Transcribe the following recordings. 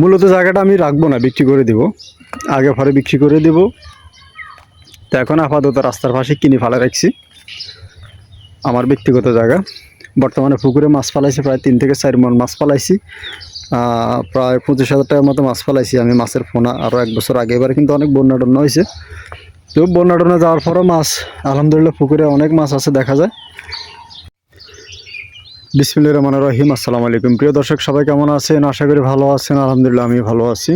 মূলত জায়গাটা আমি রাখব না, বিক্রি করে দিব। আগে পরে বিক্রি করে দেব। তো এখন আপাতত রাস্তার পাশে কিনে ফেলা রাখছি। আমার ব্যক্তিগত জায়গা। বর্তমানে পুকুরে মাছ ফালাইছি, প্রায় তিন থেকে চার মন মাছ ফালাইছি। প্রায় পঁচিশ হাজার টাকার মতো মাছ ফালাইছি আমি মাছের ফোনা আরও এক বছর আগে এবার কিন্তু অনেক বন্যা টন্যা হয়েছে। তো বন্যা টন্যা যাওয়ার পরও মাছ, আলহামদুলিল্লাহ পুকুরে অনেক মাছ আছে দেখা যায়। বিসমিল্লা রহমান রহিম, আসসালামু আলাইকুম। প্রিয় দর্শক, সবাই কেমন আছেন? আশা করি ভালো আছেন, আলহামদুলিল্লাহ আমি ভালো আছি।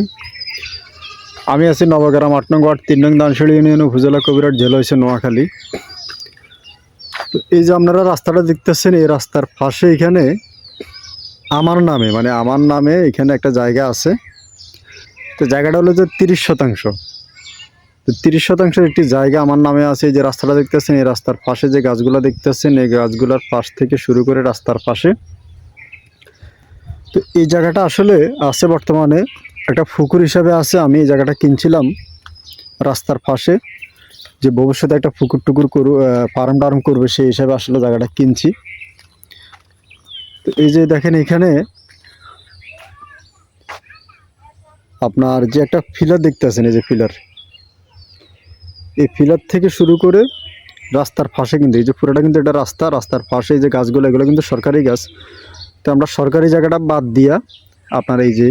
আমি আছি নবগ্রাম আট নং ওয়ার্ড, তিন নং দানশালী ইউনিয়ন, উপজেলা কবিরাট জেলা হয়েছে নোয়াখালী। তো এই যে আপনারা রাস্তাটা দেখতেছেন, এই রাস্তার পাশে এখানে আমার নামে মানে আমার নামে এখানে একটা জায়গা আছে। তো জায়গাটা হলো যে তিরিশ শতাংশ। তিরিশ শতাংশের একটি জায়গা আমার নামে আছে যে রাস্তাটা দেখতেছেন, এই রাস্তার পাশে যে গাছগুলো দেখতেছেন, এই গাছগুলোর পাশ থেকে শুরু করে রাস্তার পাশে। তো এই জায়গাটা আসলে আছে বর্তমানে, একটা পুকুর হিসাবে আছে, আমি এই জায়গাটা কিনছিলাম রাস্তার পাশে। যে ভবিষ্যতে একটা পুকুর টুকুর করু ফার্ম টার্ম করবে, সেই হিসাবে আসলে জায়গাটা কিনছি। তো এই যে দেখেন এখানে আপনার যে একটা ফিলার দেখতেছেন, এই যে ফিলার। এই ফিলার থেকে শুরু করে রাস্তার পাশে কিন্তু এই যে পুরোটা কিন্তু এটা রাস্তা, রাস্তার পাশে এই যে গাছগুলো, এগুলো কিন্তু সরকারি গাছ। তো আমরা সরকারি জায়গাটা বাদ দিয়া আপনার এই যে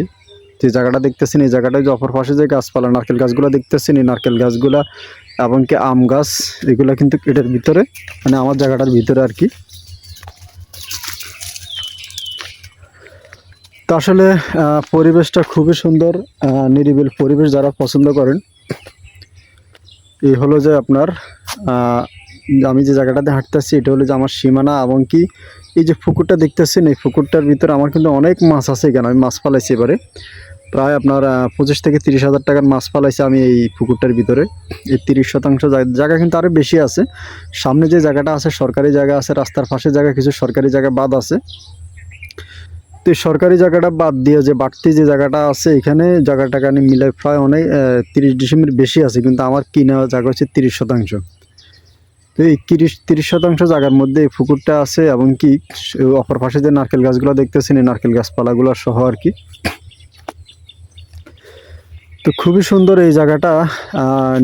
যে জায়গাটা দেখতেছেন, এই জায়গাটায় যে অপর পাশে যে গাছপালা, নারকেল গাছগুলো দেখতেছেন, এই নারকেল গাছগুলা এবং কি আম গাছ, এগুলো কিন্তু এটার ভিতরে মানে আমার জায়গাটার ভিতরে আর কি। তো আসলে পরিবেশটা খুবই সুন্দর নিরিবিল পরিবেশ যারা পছন্দ করেন এই হলো যে আপনার আমি যে জায়গাটাতে হাঁটতেছি, এটা হলো যে আমার সীমানা এবং কি এই যে পুকুরটা দেখতেছেন, এই পুকুরটার ভিতরে আমার কিন্তু অনেক মাছ আছে এখানে, আমি মাছ পালাইছি এবারে। প্রায় আপনার পঁচিশ থেকে তিরিশ হাজার টাকার মাছ পালাইছি আমি এই পুকুরটার ভিতরে। এই তিরিশ শতাংশ জায়গা- কিন্তু আরও বেশি আছে। সামনে যে জায়গাটা আছে, সরকারি জায়গা আছে, রাস্তার পাশে জায়গা, কিছু সরকারি জায়গা বাদ আছে। তো সরকারি জায়গাটা বাদ দিয়ে যে বাড়তি যে জায়গাটা আছে, এখানে জায়গাটাকে আমি মিলে প্রায় অনেক তিরিশ ডিসেম্বর বেশি আছে, কিন্তু আমার কিনা জায়গা হচ্ছে তিরিশ শতাংশ। তো এই তিরিশ তিরিশ শতাংশ জায়গার মধ্যে এই পুকুরটা আছে, এবং কি অপর পাশে যে নারকেল গাছগুলো দেখতেছেন, এই নারকেল গাছপালাগুলো সহ আর কি। তো খুবই সুন্দর এই জায়গাটা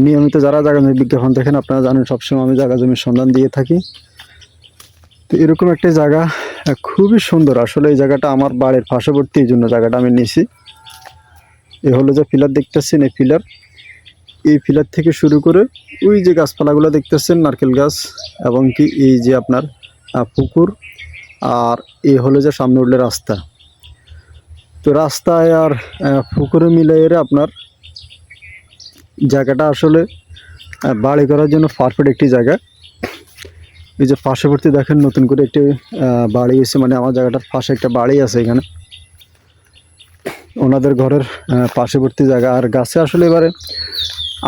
নিয়মিত যারা জায়গা জমির বিজ্ঞাপন দেখেন, আপনারা জানেন সবসময় আমি জায়গা জমির সন্ধান দিয়ে থাকি। তো এরকম একটা জায়গা খুবই সুন্দর। আসলে এই জায়গাটা আমার বাড়ির পার্শ্ববর্তী এই জন্য জায়গাটা আমি নিছি। এ হলো যে পিলার দেখতেছেন, এই পিলার। এই পিলার থেকে শুরু করে ওই যে গাছপালাগুলো দেখতেছেন, নারকেল গাছ এবং কি এই যে আপনার পুকুর। আর এই হলো যে সামনে উঠলে রাস্তা। তো রাস্তায় আর পুকুরে মিলে আপনার জায়গাটা আসলে বাড়ি করার জন্য পারফেক্ট একটি জায়গা। এই যে পার্শ্ববর্তী দেখেন, নতুন করে একটি বাড়ি এসে মানে আমার জায়গাটার পাশে একটা বাড়ি আছে এখানে। ওনাদের ঘরের পার্শ্ববর্তী জায়গা। আর গাছে আসলে এবারে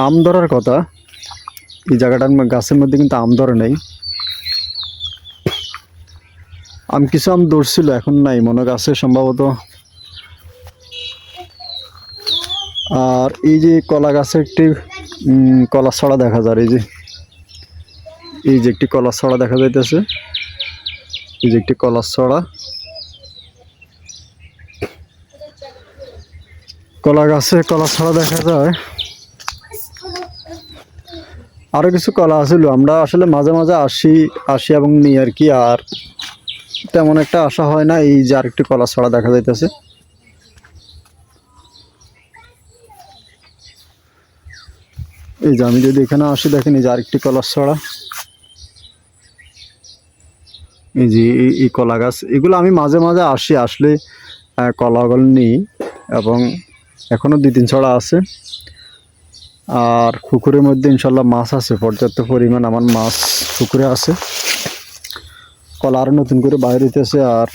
আম ধরার কথা। এই জায়গাটার গাছের মধ্যে কিন্তু আম ধরে নেই। আম, কিছু আম ধরছিল, এখন নাই। মনে গাছে সম্ভবত। আর এই যে কলা গাছে একটি কলা ছড়া দেখা যায়। এই যে এই যে একটি কলার ছড়া দেখা যাইতেছে। এই যে একটি কলার ছড়া। কলা গাছে কলা ছড়া দেখা যায়। আরও কিছু কলা আছিল। আমরা আসলে মাঝে মাঝে আসি আসি এবং নিই আর কি। আর তেমন একটা আশা হয় না, এই যে আরেকটি কলা ছড়া দেখা যাইতেছে। এই যে আমি যদি এখানে আসি, দেখেন এই যে আরেকটি কলার ছড়া। যে এই- কলা গাছ, এগুলো আমি মাঝে মাঝে আসি, আসলে কলাগুলো নিই এবং এখনও দুই তিন ছড়া আছে। আর পুকুরের মধ্যে ইনশাল্লাহ মাছ আছে, পর্যাপ্ত পরিমাণ আমার মাছ পুকুরে আছে। কলা আরও নতুন করে বাইরে হইতেছে আর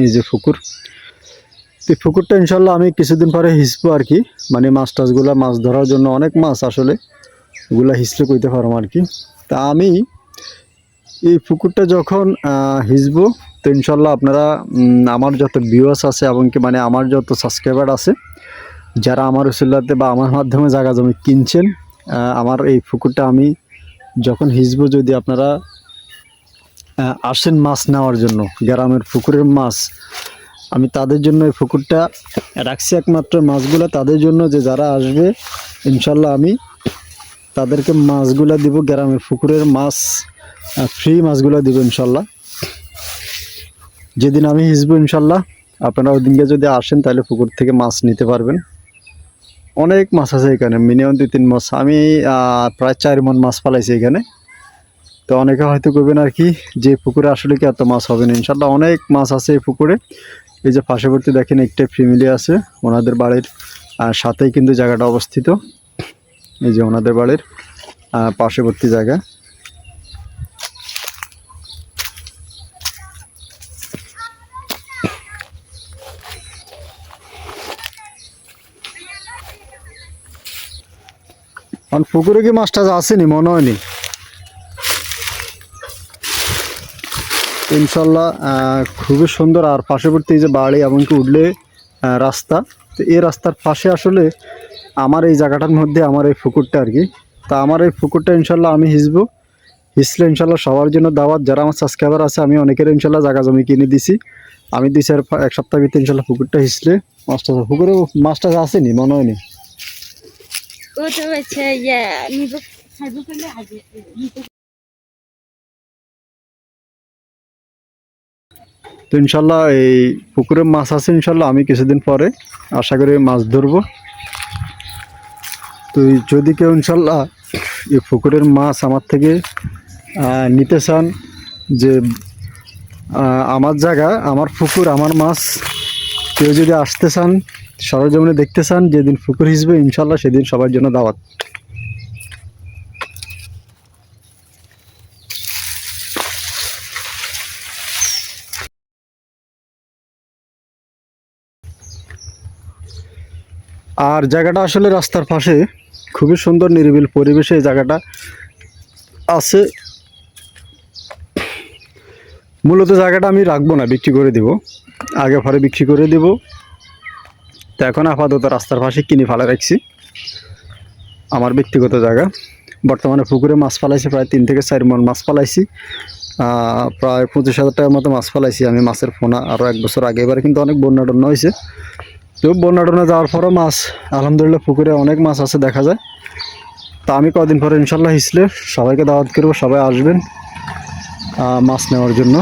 এই যে পুকুর, এই পুকুরটা ইনশাল্লাহ আমি কিছুদিন পরে হিসবো আর কি। মানে মাছ টাছগুলো, মাছ ধরার জন্য অনেক মাছ আসলে। ওগুলা হিসলে কইতে পারব আর কি। তা আমি এই পুকুরটা যখন হিসবো, তো ইনশাল্লাহ আপনারা আমার যত ভিউয়ার্স আছে এবং কি মানে আমার যত সাবস্ক্রাইবার আছে, যারা আমার উসিল্লাতে বা আমার মাধ্যমে জায়গা জমি কিনছেন আমার এই পুকুরটা আমি যখন হিসবো যদি আপনারা আসেন মাছ নেওয়ার জন্য, গ্রামের পুকুরের মাছ, আমি তাদের জন্য এই পুকুরটা রাখছি একমাত্র মাছগুলো, তাদের জন্য যে যারা আসবে, ইনশাল্লাহ আমি তাদেরকে মাছগুলো দিব গ্রামের পুকুরের মাছ ফ্রি মাছগুলো দিব ইনশাল্লাহ। যেদিন আমি হিসবো ইনশাল্লাহ, আপনারা ওই দিনকে যদি আসেন তাহলে পুকুর থেকে মাছ নিতে পারবেন। অনেক মাছ আছে এখানে মিনিমাম দুই তিন মাছ। আমি প্রায় চার মন মাছ পালাইছি এখানে। তো অনেকে হয়তো করবেন আর কি, যে পুকুরে আসলে কি এত মাছ হবে না। ইনশাল্লাহ অনেক মাছ আছে এই পুকুরে। এই যে পার্শ্ববর্তী দেখেন একটা ফ্যামিলি আছে, ওনাদের বাড়ির সাথেই কিন্তু জায়গাটা অবস্থিত। এই যে ওনাদের বাড়ির পার্শ্ববর্তী জায়গা। কারণ পুকুরে কি মাছটা আসেনি? মনে হয়নি। ইনশাল্লাহ খুবই সুন্দর। আর পার্শ্ববর্তী যে বাড়ি এমনকি উঠলে রাস্তা, তো এই রাস্তার পাশে আসলে আমার এই জায়গাটার মধ্যে আমার এই পুকুরটা আর কি। তা আমার এই পুকুরটা ইনশাল্লাহ আমি হিসবো। হিসলে ইনশাল্লাহ সবার জন্য দাওয়াত। যারা আমার সাবস্ক্রাইবার আছে আমি অনেকের ইনশাল্লাহ জায়গা জমি কিনে দিছি। আমি দিছি আর এক সপ্তাহ ভিতরে ইনশাল্লাহ পুকুরটা হিসলে মাছটা পুকুরে মাছটা আসেনি মনে হয়নি? তো ইনশাল্লাহ এই পুকুরে মাছ আছে ইনশাল্লাহ আমি কিছুদিন পরে আশা করি মাছ ধরবো। তো যদি কেউ ইনশাল্লাহ এই পুকুরের মাছ আমার থেকে নিতে চান যে আমার জায়গা, আমার পুকুর, আমার মাছ, কেউ যদি আসতে চান, সরজমিনে দেখতে চান, যেদিন পুকুর হিসবে, ইনশাল্লাহ সেদিন সবার জন্য দাওয়াত। আর জায়গাটা আসলে রাস্তার পাশে। খুবই সুন্দর, নিরিবিল পরিবেশে এই জায়গাটা আছে। মূলত জায়গাটা আমি রাখব না, বিক্রি করে দিব। আগে পরে বিক্রি করে দিব। তো এখন আপাতত রাস্তার পাশে কিনে ফেলে রাখছি। আমার ব্যক্তিগত জায়গা। বর্তমানে পুকুরে মাছ ফালাইছি, প্রায় তিন থেকে চার মন মাছ ফালাইছি। প্রায় পঁচিশ হাজার টাকার মতো মাছ ফালাইছি। আমি মাছের ফোনা আরও এক বছর আগে, এবার কিন্তু অনেক বন্যা টন্যা হয়েছে। তো বন্যা যাওয়ার পরও মাছ, আলহামদুলিল্লাহ পুকুরে অনেক মাছ আছে দেখা যায়। তা আমি কদিন পরে ইনশাল্লাহ হিসলে সবাইকে দাওয়াত করব, সবাই আসবেন মাছ নেওয়ার জন্য।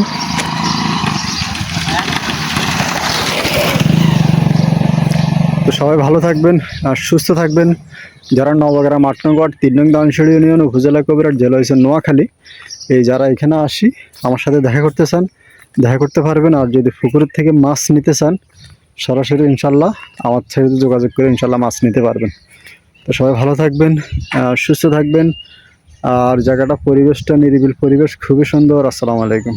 তো সবাই ভালো থাকবেন আর সুস্থ থাকবেন। যারা নবগ্রাম আট নং ওয়ার্ড, তিন নং দানশিড়ি ইউনিয়ন, উপজেলা কবিরাট জেলা হয়েছে নোয়াখালী। এই যারা এখানে আসি, আমার সাথে দেখা করতে চান, দেখা করতে পারবেন। আর যদি পুকুরের থেকে মাছ নিতে চান সরাসরি ইনশাল্লাহ আমার থেকে যোগাযোগ করে ইনশাল্লাহ মাছ নিতে পারবেন। তো সবাই ভালো থাকবেন সুস্থ থাকবেন। আর জায়গাটা, পরিবেশটা, নিরিবিল পরিবেশ খুবই সুন্দর। আসসালামু আলাইকুম।